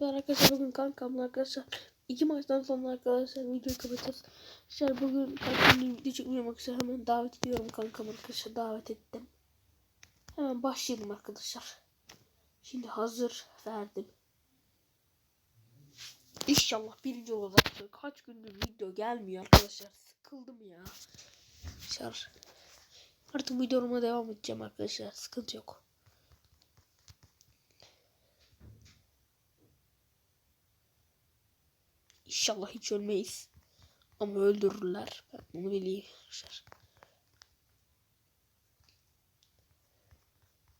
Merhaba arkadaşlar bugün kankamla arkadaşlar iki maçtan sonra arkadaşlar videoyu kapatacağız. Arkadaşlar bugün kankamla video çekmiyorum arkadaşlar hemen davet ediyorum kankam arkadaşlar davet ettim. Hemen başlayalım arkadaşlar. Şimdi hazır verdim. İnşallah birinci olacak. Kaç gündür video gelmiyor arkadaşlar. Sıkıldım ya. Arkadaşlar artık videoma devam edeceğim arkadaşlar. Sıkıntı yok. İnşallah hiç ölmeyiz. Ama öldürürler. Ben bunu bileyim.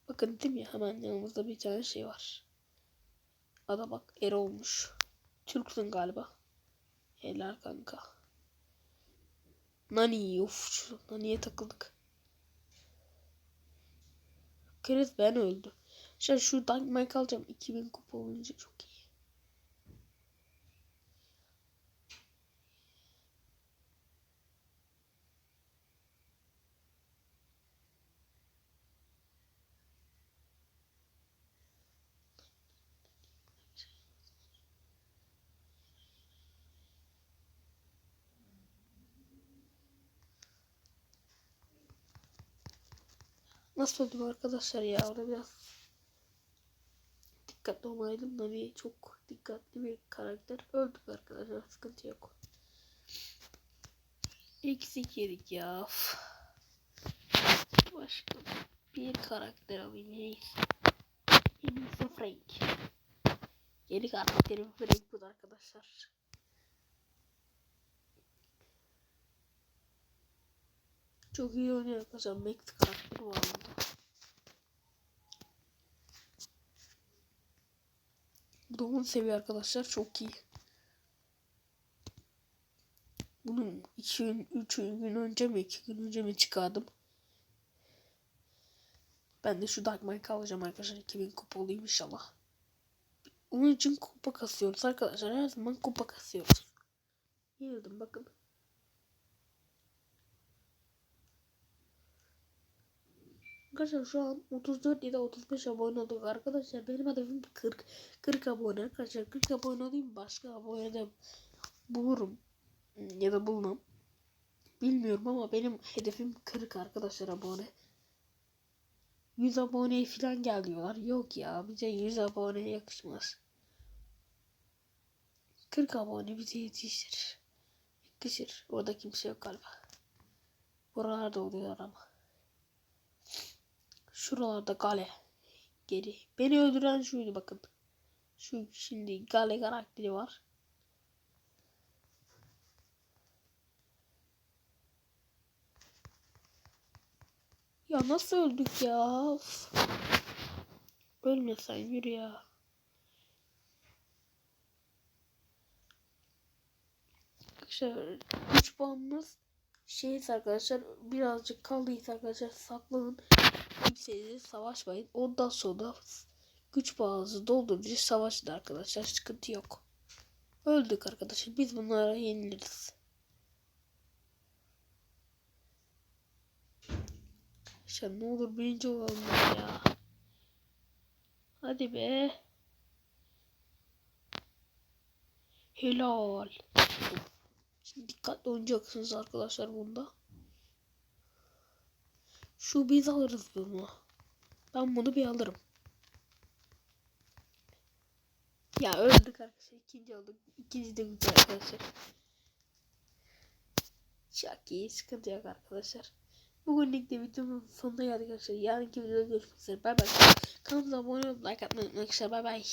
Bakın değil mi? Hemen yanımızda bir tane şey var. Ada bak er olmuş. Türksün galiba. Helal kanka. Nani of şu Nani'ye takıldık. Kriz ben öldü. Şu şu Dynamite alacağım. 2000 kupa olunca çok iyi. Nasıl öldüm arkadaşlar ya orada biraz dikkatli olmalıydım. Navi çok dikkatli bir karakter. Öldük arkadaşlar sıkıntı yok. Eksik yedik ya. Başka bir karakter alayım. En iyisi Frank. Yeni karakterim Frank bu da arkadaşlar. Çok iyi oynuyor arkadaşlar. Max karakteri var burada. Bu da 10 seviye arkadaşlar. Çok iyi. Bunun 2 gün, 3 gün önce mi 2 gün önce mi çıkardım. Ben de şu Dark Mike alacağım arkadaşlar. 2000 kupa olayım inşallah. Onun için kupa kasıyoruz arkadaşlar. Her zaman kupa kasıyoruz. Yenildim bakın. Arkadaşlar şu an 34 ya da 35 abone olduk arkadaşlar. Benim hedefim 40 40 abone arkadaşlar. 40 abone olayım başka abone de bulurum ya da bulmam. Bilmiyorum ama benim hedefim 40 arkadaşlar abone. 100 aboneye falan gel diyorlar. Yok ya bize 100 abone yakışmaz. 40 abone bize yetişir. Yakışır. Orada kimse yok galiba. Buralarda oluyor ama. Şuralarda kale. Geri. Beni öldüren şuydu bakın. Şu şimdi Gale karakteri var. Ya nasıl öldük ya? Of. Ölmesen yürü ya. Arkadaşlar 3 puanımız şeyiz arkadaşlar birazcık kaldıysa arkadaşlar saklanın kimseyle savaşmayın. Ondan sonra güç puanınızı doldurunca savaşın arkadaşlar. Sıkıntı yok. Öldük arkadaşlar. Biz bunlara yeniliriz. Arkadaşlar ne olur birinci olalım ya. Hadi be. Helal. Şimdi dikkatli oynayacaksınız arkadaşlar bunda. Şu biz alırız bunu. Ben bunu bir alırım. Ya öldük arkadaşlar. İkinci olduk. İkinci de güzel arkadaşlar. Çok iyi. Sıkıntı yok arkadaşlar. Bugünlük de videomun sonuna geldik arkadaşlar. Yarınki videoda görüşmek üzere. Bay bay. Kanalımıza abone olmayı, like atmayı unutmayın arkadaşlar. Bay bay.